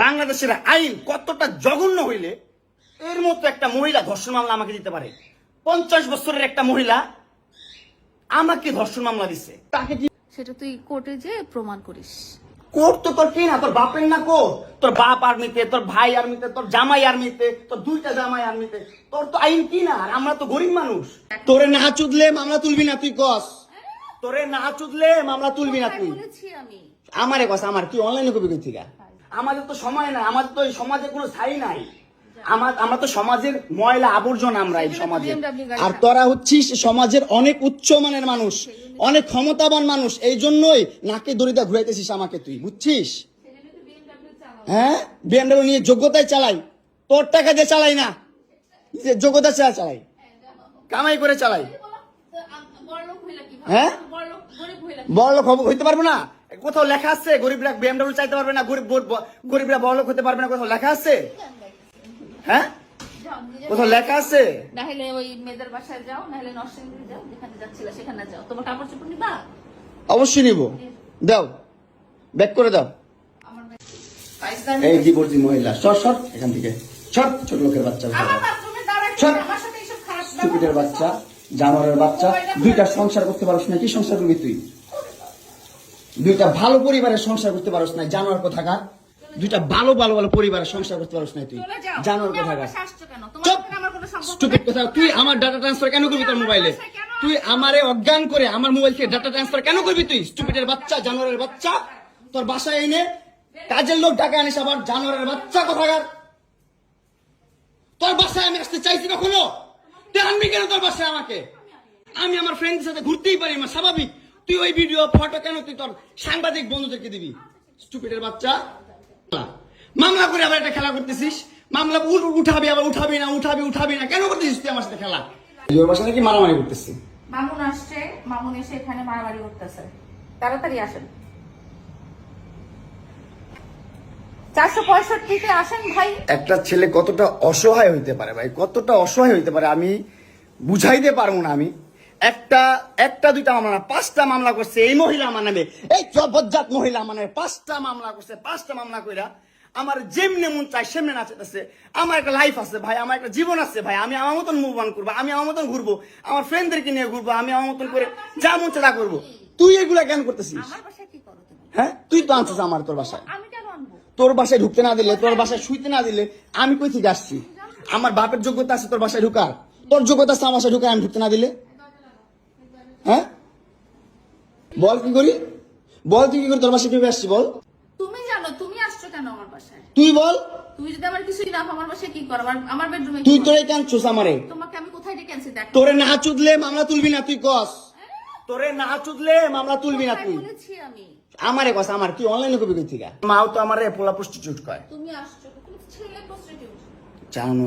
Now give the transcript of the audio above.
বাংলাদেশের আইন কতটা জঘন্য হইলে এর মতো একটা মহিলা ধর্ষণ মামলা আমাকে দিতে পারে। পঞ্চাশ বছরের একটা মহিলা আমাকে ধর্ষণ মামলা দিচ্ছে তাকে সেটা তুই কোর্টে যে প্রমাণ করিস। কোর্ট তো তোর কি না? তোর বাপের না কোর্ট? তোর বাপ আর্মিতে তোর ভাই আর্মিতে তোর জামাই আর্মিতে তোর দুইটা জামাই আর্মিতে। তোর তো আইন কি না? আর আমরা তো গরিব মানুষ। তোরে না চুদলে মামলা তুলবি না তুই কস। তোরে না চুদলে মামলা তুলবি না তুই। আমারে কথা আমার কি অনলাইনে কবি কই থেকে আমাদের তো সময় নাই আমাদের তো এই সমাজে কোনো ছাই নাই। আমার আমরা তো সমাজের ময়লা আবর্জনা আমরা এই সমাজে। আর তোরা হচ্ছিস সমাজের অনেক উচ্চ মানের মানুষ অনেক ক্ষমতাবান মানুষ এই জন্যই নাকে দড়িটা ঘুরাইতেছিস আমাকে তুই বুঝছিস? হ্যাঁ? বিএমডব্লিউ নিয়ে যোগ্যতায় চালাই তোর টাকা দিয়ে চালাই না। যোগ্যতা ছাড়া চালাই। কামাই করে চালাই। হ্যাঁ? বড় লোক হইতে পারব না? কোথাও লেখা আছে গরিবরা বিএমডব্লিউ চাইতে পারবে না গরিব গরিব- গরিবরা বড়লোক হতে পারবে না কোথাও লেখা আছে? হ্যাঁ? কোথাও লেখা আছে? নাহলে ওই মেয়েদের বাসায় যাও নাহলে নরসিংদী যাও যেখানে যাচ্ছিল সেখানে যাও। তোমার কাপড় চোপড় নিবা? অবশ্যই নিব। দাও ব্যাক করে দাও। এই ডিভোর্সি মহিলা সর সর এখান থেকে। সর ছোট লোকের বাচ্চা। স্টুপিডের বাচ্চা জানোয়ারের বাচ্চা। দুইটা সংসার করতে পারছ না কি সংসার করবি তুই? দুইটা ভালো পরিবারের সংসার করতে পারছ না জানোয়ার কোথাকার? দুইটা ভালো ভালো ভালো পরিবারের সংসার করতে পারছ না তুই। জানোয়ার আমার কোথাকার? তোমার চুপ! আমার স্টুপিড কথা তুই আমার ডাটা ট্রান্সফার কেন করবি তোর মোবাইলে তুই আমারে অজ্ঞান করে আমার মোবাইল থেকে ডাটা ট্রান্সফার কেন করবি তুই? স্টুপিডের বাচ্চা জানোয়ারের বাচ্চা। তোর বাসায় এনে কাজের লোক ডাকা আনিস আবার জানোয়ারের বাচ্চা কোথাকার? তোর বাসায় আমি আসতে চাইছি কখনো? তুই আনবি কেন তোর বাসায় আমাকে? আমি আমার ফ্রেন্ডের সাথে ঘুরতেই পারি না স্বাভাবিক। তুই ওই ভিডিও ফটো কেন তুই তোর সাংবাদিক বন্ধুদেরকে দিবি? স্টুপিডের বাচ্চা। মামলা করে আবার একটা খেলা করতেছিস। মামলা উঠ- উঠাবি আবার উঠাবি না উঠাবি উঠাবি না। কেন করতেছিস তুই আমার সাথে খেলা? ওর বাসা নাকি মারামারি করতেছি? মামুন আসছে মামুন এসে এখানে মারামারি করতেছে। তাড়াতাড়ি আসেন। চারশো পঁয়ষট্টিতে আসেন ভাই। একটা ছেলে কতটা অসহায় হইতে পারে ভাই? কতটা অসহায় হইতে পারে আমি বুঝাইতে পারব না আমি। একটা একটা দুইটা মামলা না পাঁচটা মামলা করছে এই মহিলা আমার নামে। এই জবজ্জাত মহিলা আমার নামে পাঁচটা মামলা করছে পাঁচটা মামলা কইরা আমার যেমনে মন চাই সেমনে নাচতেছে আমার একটা লাইফ আছে ভাই আমার একটা জীবন আছে ভাই আমি আমার মতন মুভ অন করব আমি আমার মতন ঘুরবো আমার ফ্রেন্ডদেরকে নিয়ে ঘুরবো আমি আমার মতন করে যা মন তা করব। তুই এগুলা কেন করতেছিস? হ্যাঁ? তুই তো আনছিস আমার তোর বাসায়। তোর বাসায় ঢুকতে না দিলে তোর বাসায় শুইতে না দিলে আমি কই থেকে আসছি? আমার বাপের যোগ্যতা আছে তোর বাসায় ঢুকার। তোর যোগ্যতা আছে আমার বাসায় ঢুকার আমি ঢুকতে না দিলে? হ্যাঁ? বল কি করি? বল তুই কি করি তোর বাসায় কীভাবে আসছি বল? তুমি জানো তুমি আসছো কেন আমার বাসায়? তুই বল। তুমি যদি আমার কিছুই না আমার বাসায় কি করো? আমার আমার বেডরুমে তুই তোরে কেন আমারে। তোমাকে আমি কোথায় ডেকে আনছি? দেখ। তোরে না চুদলে মামলা তুলবি না তুই কস। তোরে না চুদলে মামলা তুলবি না তুই। বলেছি আমি? আমারে কস আমার। কি অনলাইনে কবি কই থেকে মাও তো আমারে পোলা প্রস্টিটিউট কয়। তুমি আসছো তুমি ছেলে প্রস্টিটিউট জানো